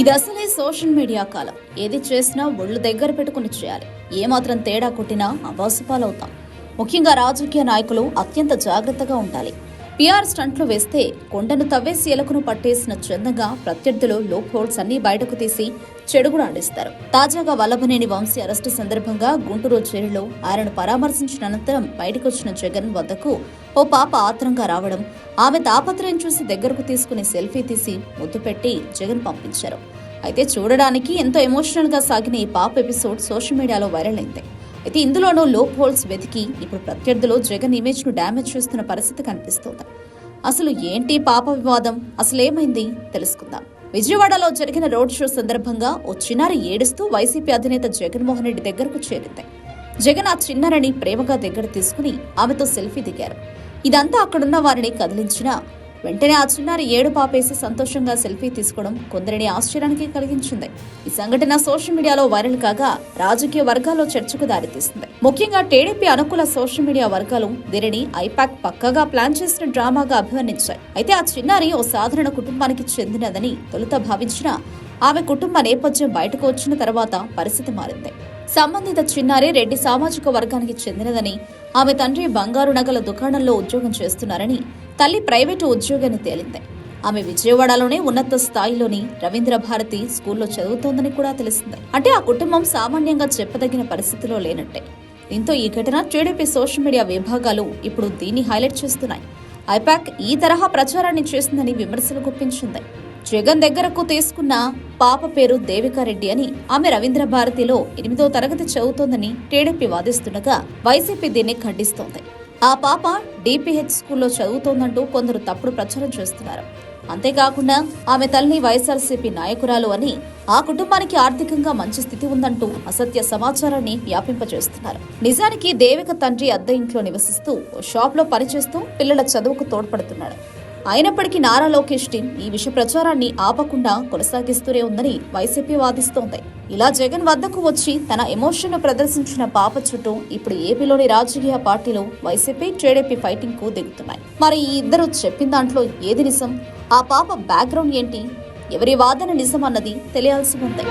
ఇది అసలే social media కాలం. ఏది చేసినా ఒళ్ళు దగ్గర పెట్టుకుని చేయాలి. ఏమాత్రం తేడా కొట్టినా అవాసుపాలవుతాం. ముఖ్యంగా రాజకీయ నాయకులు అత్యంత జాగ్రత్తగా ఉండాలి. పిఆర్ స్టంట్లు వేస్తే కొండను తవ్వేసి ఎలకును పట్టేసిన చందంగా ప్రత్యర్థులు లోప్ హోల్స్ అన్ని బయటకు తీసి చెడుగుడాడిస్తారు తాజాగా వల్లభనేని వంశీ అరెస్టు సందర్భంగా గుంటూరు జైలులో ఆయనను పరామర్శించిన అనంతరం బయటకొచ్చిన జగన్ వద్దకు ఓ పాప ఆత్రంగా రావడం ఆమె తాపత్రయం చూసి దగ్గరకు తీసుకుని సెల్ఫీ తీసి ముద్దు పెట్టి జగన్ పంపించారు. అయితే చూడడానికి ఎంతో ఎమోషనల్గా సాగిన ఈ పాప ఎపిసోడ్ సోషల్ మీడియాలో వైరల్ అయింది. అయితే ఇందులోనూ లోప్ హోల్స్ వెతికి ఇప్పుడు ప్రత్యర్థులు జగన్ ఇమేజ్ను డ్యామేజ్ చేస్తున్న పరిస్థితి కనిపిస్తోంది. అసలు ఏంటి పాప వివాదం? అసలేమైంది తెలుసుకుందాం. విజయవాడలో జరిగిన రోడ్ షో సందర్భంగా ఓ చిన్నారి ఏడుస్తూ వైసీపీ అధినేత జగన్మోహన్ రెడ్డి దగ్గరకు చేరింది. జగన్ ఆ చిన్నారిని ప్రేమగా దగ్గర తీసుకుని ఆమెతో సెల్ఫీ దిగారు. ఇదంతా అక్కడున్న వారిని కదిలించినా వెంటనే ఆ చిన్నారి ఏడు పాపేసి సంతోషంగా సెల్ఫీ తీసుకోవడం కొందరిని ఆశ్చర్యానికి కలిగించింది. ఈ సంఘటన సోషల్ మీడియాలో వైరల్ కాగా రాజకీయ వర్గాల్లో చర్చకు దారితీస్తుంది ముఖ్యంగా టీడీపీ అనుకూల సోషల్ మీడియా వర్గాలు దీనిని ఐపాక్ పక్కగా ప్లాన్ చేసిన డ్రామాగా అభివర్ణించాయి. అయితే ఆ చిన్నారి ఓ సాధారణ కుటుంబానికి చెందినదని తొలుత భావించిన ఆమె కుటుంబ నేపథ్యం బయటకు వచ్చిన తర్వాత పరిస్థితి మారింది. సంబంధిత చిన్నారి రెడ్డి సామాజిక వర్గానికి చెందినదని ఆమె తండ్రి బంగారు నగల దుకాణంలో ఉద్యోగం చేస్తున్నారని తల్లి ప్రైవేటు ఉద్యోగాన్ని తేలింది. ఆమె విజయవాడలోనే ఉన్నత స్థాయిలోని రవీంద్ర భారతి స్కూల్లో చదువుతోందని కూడా తెలిసింది. అంటే ఆ కుటుంబం సామాన్యంగా చెప్పదగిన పరిస్థితిలో లేనట్టే. దీంతో ఈ ఘటన టీడీపీ సోషల్ మీడియా విభాగాలు ఇప్పుడు దీన్ని హైలైట్ చేస్తున్నాయి. ఐపాక్ ఈ తరహా ప్రచారాన్ని చేసిందని విమర్శలు గుప్పించింది. జగన్ దగ్గరకు తీసుకున్న పాప పేరు దేవికారెడ్డి అని ఆమె రవీంద్ర భారతిలో ఎనిమిదో తరగతి చదువుతోందని టీడీపీ వాదిస్తుండగా వైసీపీ దీన్ని ఖండిస్తోంది. ఆ పాప డిపిహెచ్ స్కూల్లో చదువుతోందంటూ కొందరు తప్పుడు ప్రచారం చేస్తున్నారు. అంతేకాకుండా ఆమె తల్లి వైఎస్ఆర్సీపీ నాయకురాలు అని ఆ కుటుంబానికి ఆర్థికంగా మంచి స్థితి ఉందంటూ అసత్య సమాచారాన్ని వ్యాపింపజేస్తున్నారు. నిజానికి దేవిక తండ్రి అద్దె ఇంట్లో నివసిస్తూ ఓ షాప్లో పనిచేస్తూ పిల్లల చదువుకు తోడ్పడుతున్నాడు. అయినప్పటికీ నారా లోకేష్ టీం ఈ విషయ ప్రచారాన్ని ఆపకుండా కొనసాగిస్తూనే ఉందని వైసీపీ వాదిస్తోంది. ఇలా జగన్ వద్దకు వచ్చి తన ఎమోషన్ ప్రదర్శించిన పాప చుట్టూ ఇప్పుడు ఏపీలోని రాజకీయ పార్టీలు వైసీపీ టీడీపీ ఫైటింగ్కు దిగుతున్నాయి. మరి ఈ ఇద్దరు చెప్పిన దాంట్లో ఏది నిజం? ఆ పాప బ్యాక్గ్రౌండ్ ఏంటి? ఎవరి వాదన నిజం అన్నది తెలియాల్సి ఉంది.